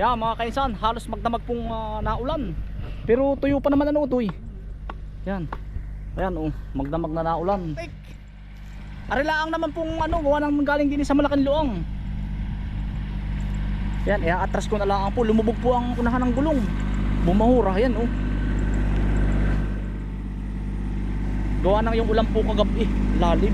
Yan mga kainsan, halos magdamag pong ah, naulan. Pero tuyo pa naman ano utoy. Yan. Ayan oh, magdamag na naulan. Arilaang naman pong ano, gawa ng galing din sa Malacan Luang. Yan, eh, atras ko na lang po, lumubog po ang unahan ng gulong. Bumahura, yan oh. Gawa ng yung ulan po kagabi, lalim.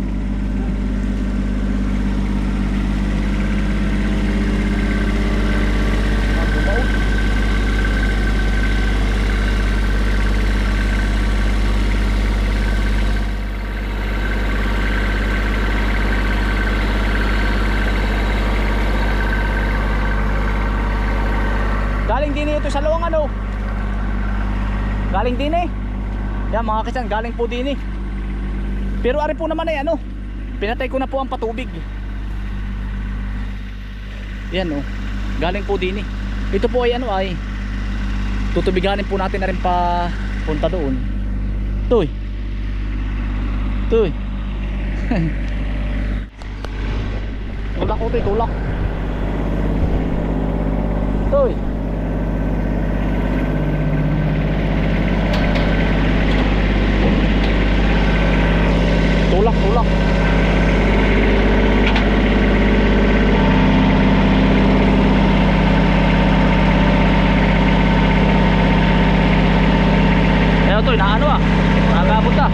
Ah, bumaog. Galing din ito sa luwang ano. Galing din eh. Yan mga kisan, galing po din eh. Pero ari po naman ay ano. Pinatay ko na po ang patubig. Yan oh. Galing po din eh. Ito po ay ano ay tutubiganin po natin na rin pa punta doon. Tuy. Tuy. tulak ko, tulak. Tuy. tulak tulak Ayaw to, inaano ah? Nagabot ah.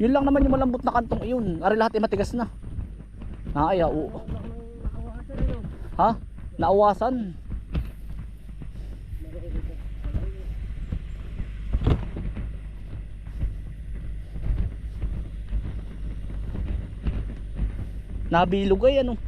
Yun lang naman yung malambot na kantong yun Ari lahat ay matigas na. Naaya oo Ha? Naawasan. Nabilog ay ano.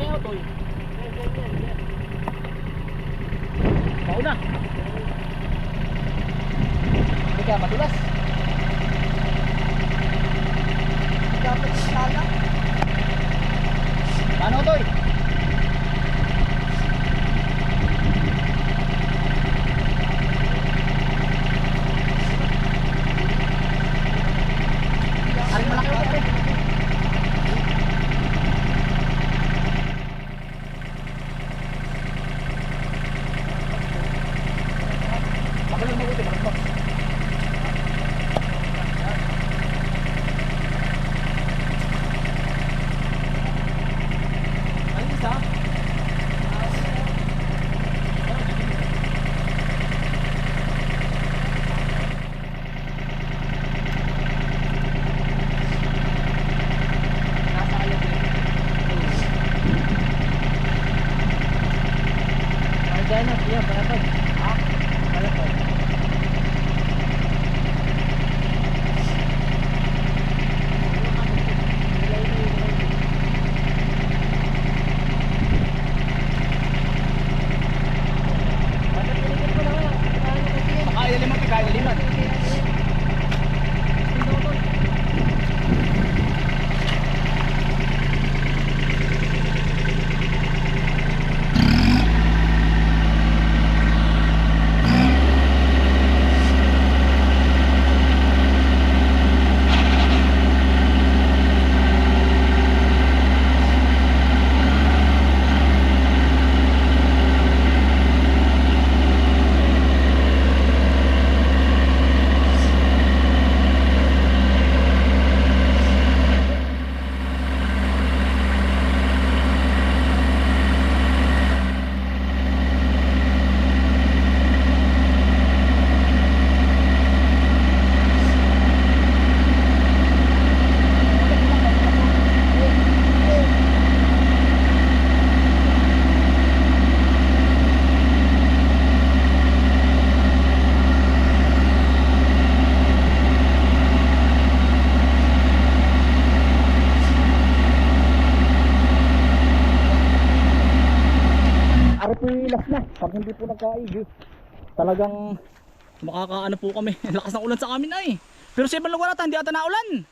Ano kayo utoy? Mauna. Po nagkaig eh. Talagang makakaano po kami. Lakas ng ulan sa amin ay. Pero sa ibang lugar ata hindi ata naulan.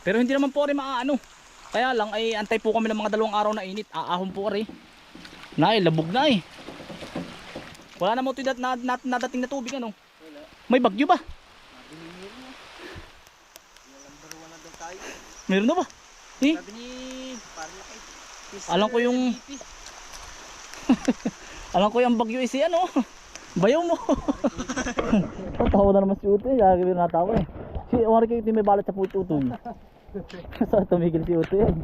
Pero hindi naman po rin maaano. Kaya lang ay antay po kami ng mga dalawang araw na init. Aahon po rin. Na eh, labog na eh. Wala na mo ito na, na, nadating na tubig ano. May bagyo ba? Meron na ba? Eh, Sabi ni, parang laki. Alam ko yung- alam ko yung bagyo isi ano. Bayaw mo. Tawa na naman si Utoy. Lagi ko natawa eh. Si Wari kayo may balat sa puto Utoy. Sa tumigil si Utoy. eh.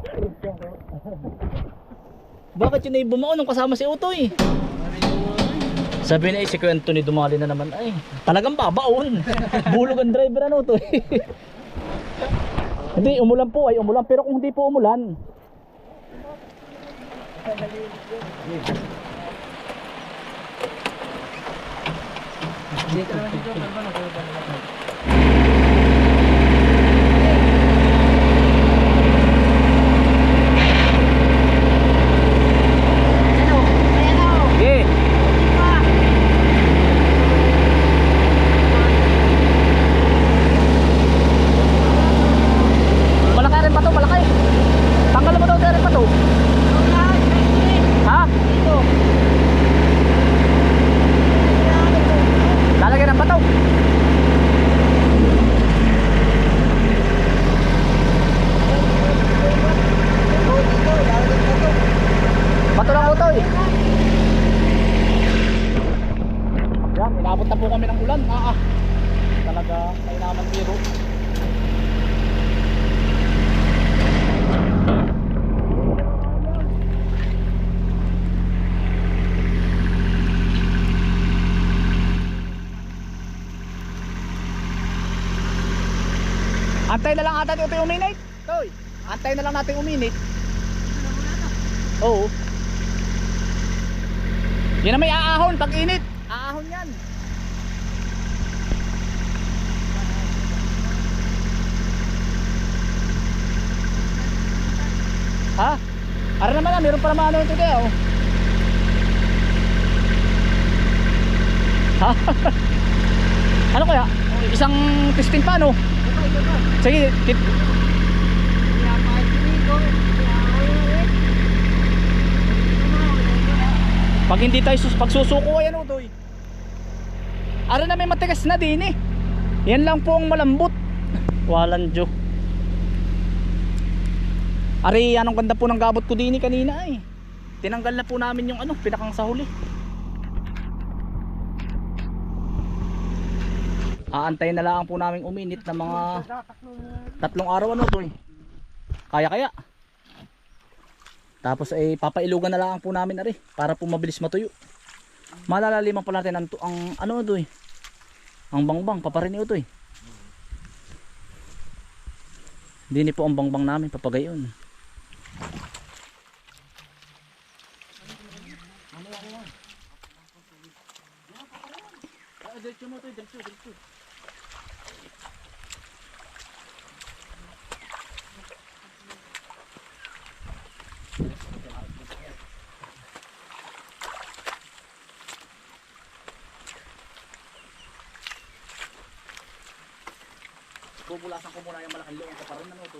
Bakit yun ay bumao nung kasama si Utoy? Sabi na eh, si Kuya Anthony dumali na naman ay. Talagang babaon. Bulog ang driver ano Utoy. hindi, umulan po ay umulan. Pero kung hindi po umulan, Dito naman. Malaki rin pa to, malaki. Tanggal mo daw rin pa to. Ha? Lalagyan ng bato. Bato lang utoy. Yan, inabot na po kami ng ulan. Ah, ah. Talaga, may naman biro. Antay na lang ata ito yung uminit. Toy, antay na lang natin uminit. Oo. Yan na may aahon pag init. Aahon yan. Ha? Ara naman na, meron pa naman ano ito kaya oh. Ha? ano kaya? Isang pistin pa no? Sige, tip. Pag hindi tayo sus pagsusuko ayan o toy. Ara na may matigas na din eh. Yan lang po ang malambot. Walang jo. Ari, anong ganda po ng gabot ko din eh kanina eh. Tinanggal na po namin yung ano, pinakang sa huli. Aantayin na lang po namin uminit na mga tatlong araw ano eh. Kaya kaya. Tapos ay papailugan na lang po namin ari para po mabilis matuyo. Malalaliman po natin ang, ang ano to eh. Ang bangbang paparin ito eh. Hindi po ang bangbang namin papagayon. Ah, diretso mo to, diretso, diretso. Bubulasan ko muna yung malaking loong kaparoon ano to.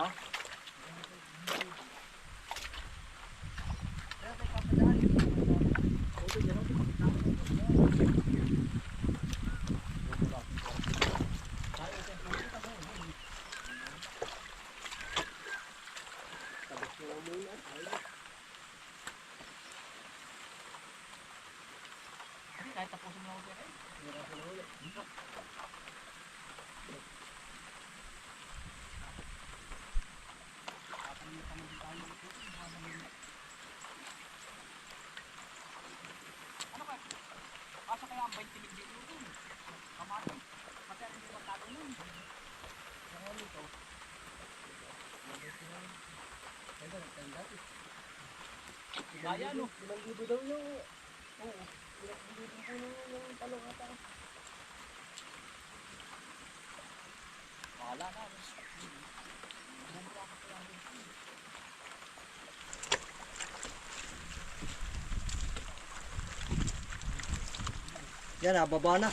Ha? Kahit tapusin mo ako eh. Asa kaya ang 20 mil dito dun? Kamati. Pati ang hindi magkano nun. Ano nito? Gaya no? Limang libo daw yung... Oo. Limang libo po yung, yung talong ata. Wala na. Yan ah, baba na.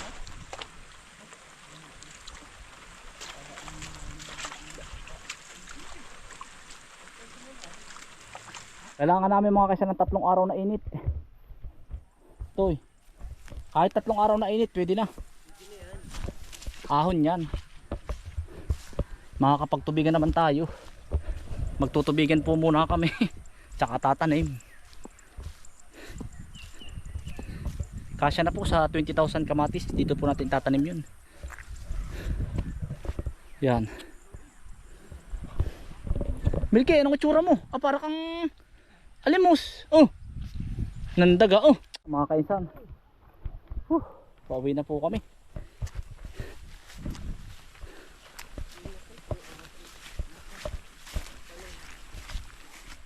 Kailangan namin mga kasi ng tatlong araw na init. Toy. Kahit tatlong araw na init, pwede na. Ahon yan. Makakapagtubigan naman tayo. Magtutubigan po muna kami. Tsaka tatanim. Kasya na po sa 20,000 kamatis. Dito po natin tatanim yun. Yan. Milky, anong itsura mo? Ah, para kang alimos. Oh. Nandaga oh. Mga kainsan. Huh, pauwi na po kami.